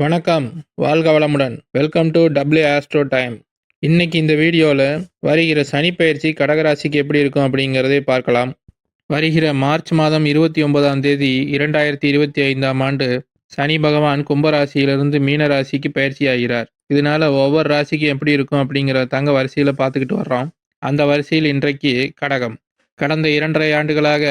வணக்கம் வாழ்க வளமுடன். Welcome to W Astro Time இன்னைக்கு இந்த வீடியோவில் வருகிற சனி பயிற்சி கடகராசிக்கு எப்படி இருக்கும் அப்படிங்கிறதை பார்க்கலாம். வருகிற மார்ச் மாதம் இருபத்தி ஒன்பதாம் தேதி இரண்டாயிரத்தி இருபத்தி ஐந்தாம் ஆண்டு சனி பகவான் கும்பராசியிலிருந்து மீன ராசிக்கு பயிற்சி ஆகிறார் இதனால ஒவ்வொரு ராசிக்கும் எப்படி இருக்கும் அப்படிங்கிற தங்க வரிசையில் பார்த்துக்கிட்டு வர்றோம். அந்த வரிசையில் இன்றைக்கு கடகம். கடந்த இரண்டரை ஆண்டுகளாக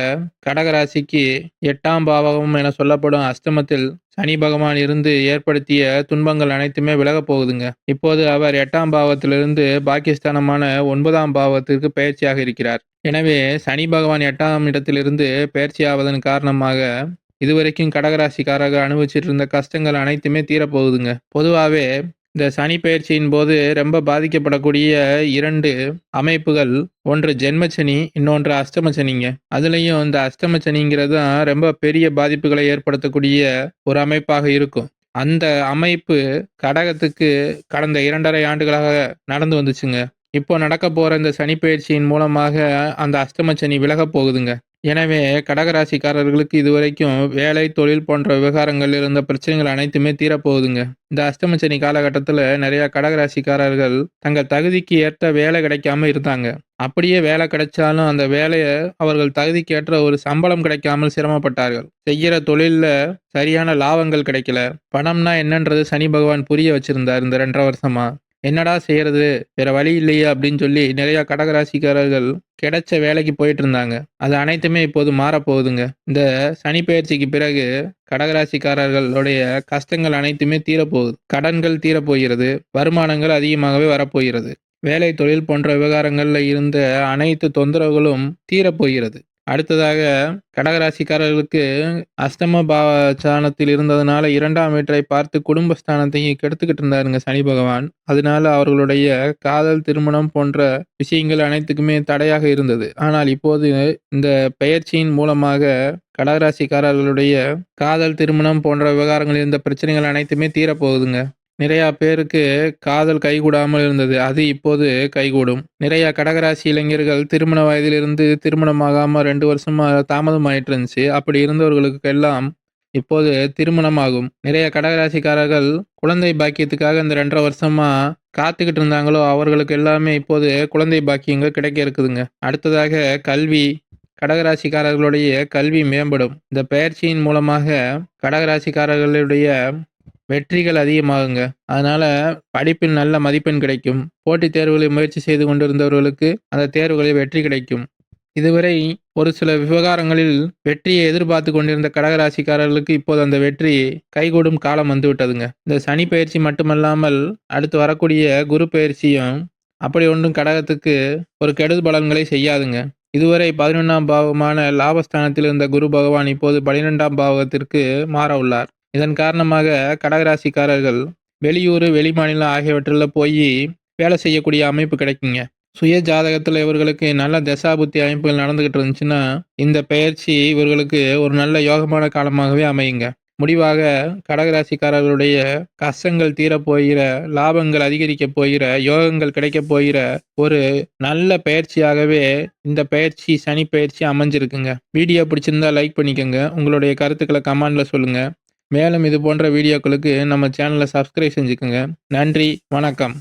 கடகராசிக்கு எட்டாம் பாவகம் என சொல்லப்படும் அஸ்தமத்தில் சனி பகவான் இருந்து ஏற்படுத்திய துன்பங்கள் அனைத்துமே விலகப் போகுதுங்க. இப்போது அவர் எட்டாம் பாவத்திலிருந்து பாகிஸ்தானமான ஒன்பதாம் பாவத்திற்கு பயிற்சியாக இருக்கிறார். எனவே சனி பகவான் எட்டாம் இடத்திலிருந்து பயிற்சியாவதன் காரணமாக இதுவரைக்கும் கடகராசிக்காரர்கள் அனுபவிச்சிட்டு இருந்த கஷ்டங்கள் அனைத்துமே தீரப்போகுதுங்க பொதுவாகவே இந்த சனி பயிற்சியின் போது ரொம்ப பாதிக்கப்படக்கூடிய இரண்டு அமைப்புகள் ஒன்று ஜென்மச்சனி இன்னொன்று அஷ்டமச்சனிங்க. அதுலேயும் இந்த அஷ்டமச்சனிங்கிறது தான் ரொம்ப பெரிய பாதிப்புகளை ஏற்படுத்தக்கூடிய ஒரு அமைப்பாக இருக்கும். அந்த அமைப்பு கடகத்துக்கு கடந்த இரண்டரை ஆண்டுகளாக நடந்து வந்துச்சுங்க. இப்போ நடக்க போற இந்த சனி பயிற்சியின் மூலமாக அந்த அஷ்டமச்சனி விலக போகுதுங்க. எனவே கடகராசிக்காரர்களுக்கு இதுவரைக்கும் வேலை தொழில் போன்ற விவகாரங்கள் இருந்த பிரச்சனைகள் அனைத்துமே தீரப்போகுதுங்க. இந்த அஷ்டமச்சனி காலகட்டத்தில் நிறைய கடகராசிக்காரர்கள் தங்கள் தகுதிக்கு ஏற்ற வேலை கிடைக்காம இருந்தாங்க. அப்படியே வேலை கிடைச்சாலும் அந்த வேலையை அவர்கள் தகுதிக்கு ஏற்ற ஒரு சம்பளம் கிடைக்காமல் சிரமப்பட்டார்கள். செய்கிற தொழிலில் சரியான லாபங்கள் கிடைக்கல. பணம்னா என்னன்றது சனி பகவான் புரிய வச்சிருந்தார் இந்த ரெண்டரை வருஷமா. என்னடா செய்யறது? வேற வழி இல்லையே அப்படின்னு சொல்லி நிறைய கடகராசிக்காரர்கள் கிடைச்ச வேலைக்கு போயிட்டு இருந்தாங்க. அது அனைத்துமே இப்போது மாறப்போகுதுங்க. இந்த சனி பயிற்சிக்கு பிறகு கடகராசிக்காரர்களுடைய கஷ்டங்கள் அனைத்துமே தீரப்போகுது. கடன்கள் தீரப்போகிறது. வருமானங்கள் அதிகமாகவே வரப்போகிறது. வேலை தொழில் போன்ற விவகாரங்களில் இருந்த அனைத்து தொந்தரவுகளும் தீரப்போகிறது. அடுத்ததாக கடகராசிக்காரர்களுக்கு அஷ்டம பாவ சாணத்தில் இருந்ததுனால இரண்டாம் வீட்டை பார்த்து குடும்பஸ்தானத்தையும் கெடுத்துக்கிட்டு இருந்தாருங்க சனி பகவான். அதனால அவர்களுடைய காதல் திருமணம் போன்ற விஷயங்கள் அனைத்துக்குமே தடையாக இருந்தது. ஆனால் இப்போது இந்த பயிற்சியின் மூலமாக கடகராசிக்காரர்களுடைய காதல் திருமணம் போன்ற விவகாரங்கள் இருந்த பிரச்சனைகள் அனைத்துமே தீரப்போகுதுங்க. நிறையா பேருக்கு காதல் கைகூடாமல் இருந்தது. அது இப்போது கைகூடும். நிறைய கடகராசி இளைஞர்கள் திருமண வயதிலிருந்து திருமணமாகாம ரெண்டு வருஷமா தாமதம் ஆயிட்டு இருந்துச்சு. அப்படி இருந்தவர்களுக்கு எல்லாம் இப்போது திருமணமாகும். நிறைய கடகராசிக்காரர்கள் குழந்தை பாக்கியத்துக்காக இந்த ரெண்டரை வருஷமா காத்துக்கிட்டு இருந்தாங்களோ அவர்களுக்கு எல்லாமே இப்போது குழந்தை பாக்கியங்கள் கிடைக்க இருக்குதுங்க. அடுத்ததாக கல்வி. கடகராசிக்காரர்களுடைய கல்வி மேம்படும். இந்த பயிற்சியின் மூலமாக கடகராசிக்காரர்களுடைய வெற்றிகள் அதிகமாகுங்க. அதனால படிப்பில் நல்ல மதிப்பெண் கிடைக்கும். போட்டித் தேர்வுகளை முயற்சி செய்து கொண்டிருந்தவர்களுக்கு அந்த தேர்வுகளில் வெற்றி கிடைக்கும். இதுவரை ஒரு சில விவகாரங்களில் வெற்றியை எதிர்பார்த்து கொண்டிருந்த கடகராசிக்காரர்களுக்கு இப்போது அந்த வெற்றி கைகூடும் காலம் வந்துவிட்டதுங்க. இந்த சனி பயிற்சி மட்டுமல்லாமல் அடுத்து வரக்கூடிய குரு பயிற்சியும் அப்படி ஒன்றும் கடகத்துக்கு ஒரு கெடுதல் பலன்களை செய்யாதுங்க. இதுவரை பதினொன்றாம் பாவமான லாபஸ்தானத்தில் இருந்த குரு பகவான் இப்போது பனிரெண்டாம் பாவகத்திற்கு மாற உள்ளார். இதன் காரணமாக கடகராசிக்காரர்கள் வெளியூர் வெளிமாநிலம் ஆகியவற்றில் போய் வேலை செய்யக்கூடிய அமைப்பு கிடைக்குங்க. சுய ஜாதகத்தில் இவர்களுக்கு நல்ல தசாபுத்தி அமைப்புகள் நடந்துகிட்டு இருந்துச்சுன்னா இந்த பயிற்சி இவர்களுக்கு ஒரு நல்ல யோகமான காலமாகவே அமையுங்க. முடிவாக கடகராசிக்காரர்களுடைய கஷ்டங்கள் தீரப்போகிற லாபங்கள் அதிகரிக்க போகிற யோகங்கள் கிடைக்க போகிற ஒரு நல்ல பயிற்சியாகவே இந்த பயிற்சி சனி பயிற்சி அமைஞ்சிருக்குங்க. வீடியோ பிடிச்சிருந்தா லைக் பண்ணிக்கோங்க. உங்களுடைய கருத்துக்களை கமெண்ட்ல சொல்லுங்க. மேலும் இது போன்ற வீடியோக்களுக்கு நம்ம சேனலை சப்ஸ்கிரைப் செஞ்சுக்கோங்க. நன்றி வணக்கம்.